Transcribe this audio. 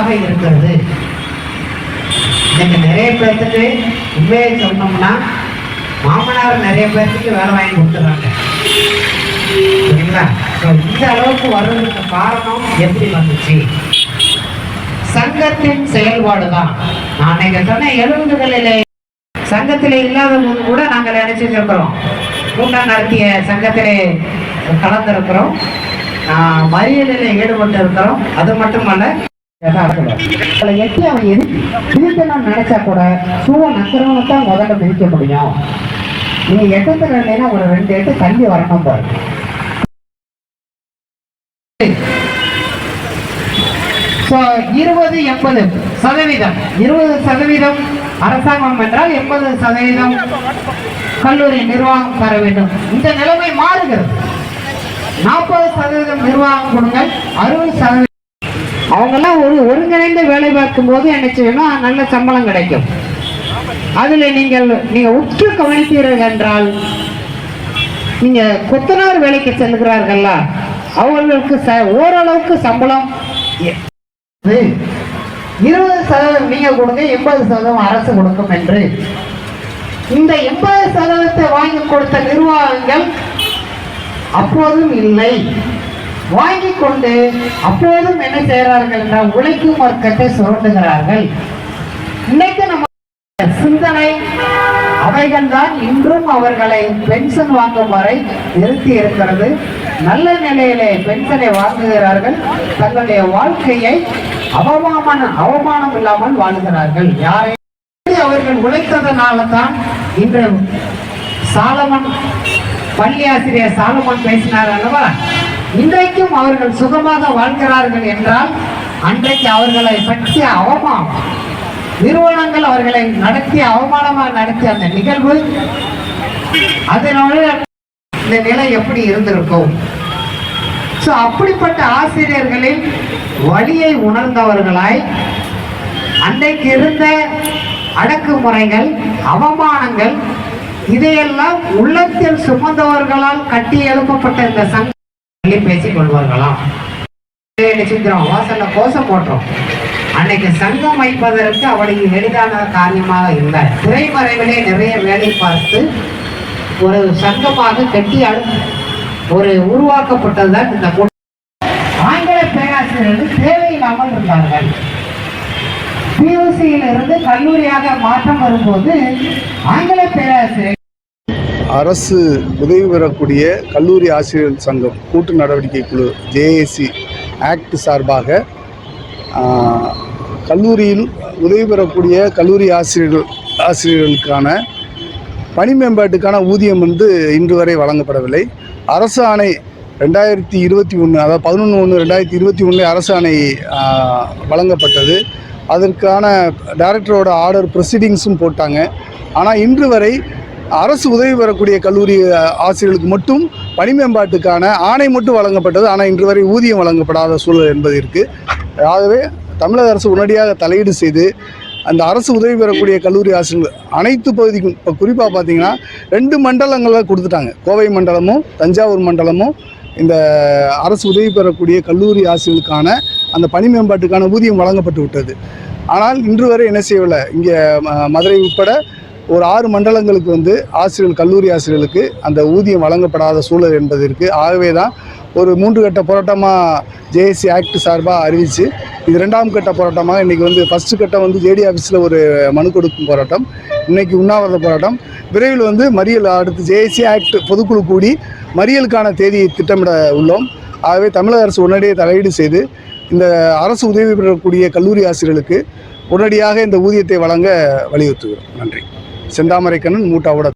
அதிகமாக இருக்கிறது. இன்னைக்கு நிறைய பேர்த்துக்கு உண்மையை சொன்னோம்னா மாமனார் நிறைய பேர்த்துக்கு வேலை வாங்கி கொடுத்துறாங்க. சரிங்களா? இந்த அளவுக்கு வர்றதுக்கு காரணம் எப்படி வந்துச்சு? சங்கத்தின் செயல்பாடு தான் நான் நீங்க சொன்ன எழுபதுகளிலே சங்கத்திலே போது கூட நாங்கள் நினைச்சிருக்கிறோம். கூட்டம் நடத்திய சங்கத்திலே கலந்திருக்கிறோம். ஆஹ், மறியலில் ஈடுபட்டு இருக்கிறோம் அது மட்டுமல்ல எட்டி அவன் எது பிரிக்கணும்னு நினைச்சா கூட சூழ நக்கிறவங்க தான் முதல்ல மிதிக்க முடியும். நீங்க எட்டத்துல இல்லைன்னா ஒரு ரெண்டு எட்டு தள்ளி வரணும் பாரு. So, இருபது எண்பது சதவீதம். இருபது சதவீதம் அரசாங்கம் என்றால் எண்பது சதவீதம் கல்லூரி நிர்வாகம் தர வேண்டும். இந்த நிலைமை மாறுகிறது. நாற்பது சதவீதம் நிர்வாகம் கொடுங்கள் அறுபது சதவீதம் அவங்கெல்லாம் ஒரு ஒருங்கிணைந்து வேலை பார்க்கும் போது என்ன செய்யணும்? நல்ல சம்பளம் கிடைக்கும். அதுல நீங்கள் நீங்க உற்று கவனித்தீர்கள் என்றால் நீங்க கொத்தனார் வேலைக்கு செல்கிறார்கள்ல அவர்களுக்கு ச- ஓரளவுக்கு சம்பளம் எ- இருபது சதவீதம் நீங்க கொடுங்க எண்பது சதவீதம் அரசு கொடுக்கும் என்று. இந்த எண்பது சதவீதத்தை வாங்கி கொடுத்த நிர்வாகங்கள் அப்போதும் இல்லை. வாங்கி கொண்டு அப்போதும் என்ன செய்கிறார்கள் என்றால் உழைக்கும் வர்க்கத்தை சுரண்டுகிறார்கள். இன்னைக்கு நம்ம சிந்தனை அவைகள் தான் இன்றும் அவர்களை பென்ஷன் வாங்கும் வரை நிறுத்தி இருக்கிறது. நல்ல நிலையிலே பென்ஷனை வாங்குகிறார்கள். தங்களுடைய வாழ்க்கையை அவமான அவமானம் இல்லாமல் வாழுகிறார்கள். யாரை அவர்கள் உழைத்ததனால தான் இன்று சாலமன் பள்ளி ஆசிரியர் சாலமன் பேசினார் அல்லவா? இன்றைக்கும் அவர்கள் சுகமாக வாழ்கிறார்கள் என்றால் அன்றைக்கு அவர்களை பற்றிய அவமானம் நிறுவனங்கள் அவர்களை நடத்திய அவமானமாக நடத்திய அந்த நிகழ்வு அதனால இந்த நிலை எப்படி இருந்திருக்கும்? ஸோ அப்படிப்பட்ட ஆசிரியர்களின் வழியை உணர்ந்தவர்களாய் அன்றைக்கு இருந்த அடக்குமுறைகள் அவமானங்கள் இதையெல்லாம் உள்ளத்தில் சுமந்தவர்களால் கட்டி எழுப்பப்பட்ட இந்த சங்க பேசிக் கொள்வார்களாம். நட்சத்திரம் வாசல்ல கோஷம் போட்டோம். அன்னைக்கு சங்கம் வைப்பதற்கு அவளுக்கு எளிதான காரியமாக இல்லை. திரைமறைவிலே நிறைய வேலை பார்த்து ஒரு சங்கமாக கட்டி அழு ஒரு உருவாக்கப்பட்டதுதான் இந்த ஆங்கில பேராசிரியர்கள் தேவையில்லாமல் இருந்தார்கள். பியூசியிலிருந்து கல்லூரியாக மாற்றம் வரும்போது ஆங்கில பேராசிரியர் அரசு உதவி பெறக்கூடிய கல்லூரி ஆசிரியர் சங்கம் கூட்டு நடவடிக்கை குழு ஜேஏசி ஆக்ட் சார்பாக கல்லூரியில் உதவி பெறக்கூடிய கல்லூரி ஆசிரியர்கள் ஆசிரியர்களுக்கான பணி மேம்பாட்டுக்கான ஊதியம் வந்து இன்று வரை வழங்கப்படவில்லை. அரசு ஆணை ரெண்டாயிரத்தி இருபத்தி ஒன்று அதாவது பதினொன்று ஒன்று ரெண்டாயிரத்தி இருபத்தி ஒன்றில் அரசு ஆணை வழங்கப்பட்டது. அதற்கான டைரக்டரோட ஆர்டர் ப்ரொசீடிங்ஸும் போட்டாங்க. ஆனால் இன்று வரை அரசு உதவி பெறக்கூடிய கல்லூரி ஆசிரியர்களுக்கு மட்டும் பணி மேம்பாட்டுக்கான ஆணை மட்டும் வழங்கப்பட்டது. ஆனால் இன்று வரை ஊதியம் வழங்கப்படாத சூழல் என்பது இருக்குது ஆகவே தமிழக அரசு உடனடியாக தலையீடு செய்து அந்த அரசு உதவி பெறக்கூடிய கல்லூரி ஆசிரியர்கள் அனைத்து பகுதிக்கும் இப்போ குறிப்பாக பார்த்தீங்கன்னா ரெண்டு மண்டலங்களை கொடுத்துட்டாங்க. கோவை மண்டலமும் தஞ்சாவூர் மண்டலமும் இந்த அரசு உதவி பெறக்கூடிய கல்லூரி ஆசிரியர்களுக்கான அந்த பணி மேம்பாட்டுக்கான ஊதியம் வழங்கப்பட்டு விட்டது. ஆனால் இன்று வரை என்ன செய்யவில்லை. இங்கே ம- மதுரை உட்பட ஒரு ஆறு மண்டலங்களுக்கு வந்து ஆசிரியர்கள் கல்லூரி ஆசிரியர்களுக்கு அந்த ஊதியம் வழங்கப்படாத சூழல் என்பது இருக்குது ஆகவே தான் ஒரு மூன்று கட்ட போராட்டமாக ஜேஎஸ்சி ஆக்ட் சார்பாக அறிவித்து இது ரெண்டாம் கட்ட போராட்டமாக இன்றைக்கி வந்து ஃபஸ்ட்டு கட்டம் வந்து ஜேடி ஆஃபீஸில் ஒரு மனு கொடுக்கும் போராட்டம் இன்றைக்கி உண்ணாவிரத போராட்டம். விரைவில் வந்து மறியல் அடுத்து ஜேஎஸ்சி ஆக்ட் பொதுக்குழு கூடி மறியலுக்கான தேதியை திட்டமிட உள்ளோம். ஆகவே தமிழக அரசு உடனடியே தலையீடு செய்து இந்த அரசு உதவி பெறக்கூடிய கல்லூரி ஆசிரியர்களுக்கு உடனடியாக இந்த ஊதியத்தை வழங்க வலியுறுத்துகிறோம். நன்றி. செந்தாமரை கண்ணன் மூட்டாவோட